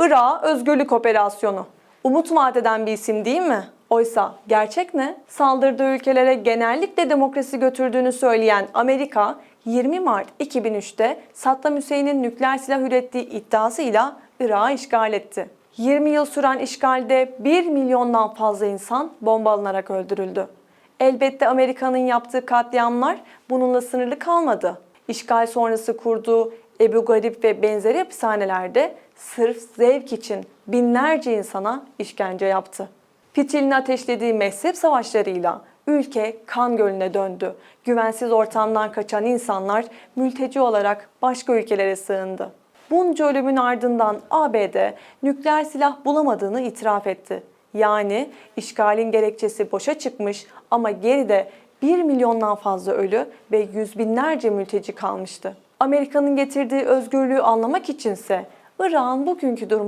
Irak'a özgürlük operasyonu. Umut vadeden bir isim değil mi? Oysa gerçek ne? Saldırdığı ülkelere genellikle demokrasi götürdüğünü söyleyen Amerika, 20 Mart 2003'te Saddam Hüseyin'in nükleer silah ürettiği iddiasıyla Irak'ı işgal etti. 20 yıl süren işgalde 1 milyondan fazla insan bombalanarak öldürüldü. Elbette Amerika'nın yaptığı katliamlar bununla sınırlı kalmadı. İşgal sonrası kurduğu Ebu Garip ve benzeri hapishanelerde sırf zevk için binlerce insana işkence yaptı. Fitilini ateşlediği mezhep savaşlarıyla ülke kan gölüne döndü. Güvensiz ortamdan kaçan insanlar mülteci olarak başka ülkelere sığındı. Bunca ölümün ardından ABD nükleer silah bulamadığını itiraf etti. Yani işgalin gerekçesi boşa çıkmış ama geride 1 milyondan fazla ölü ve yüz binlerce mülteci kalmıştı. Amerika'nın getirdiği özgürlüğü anlamak içinse Irak'ın bugünkü durumu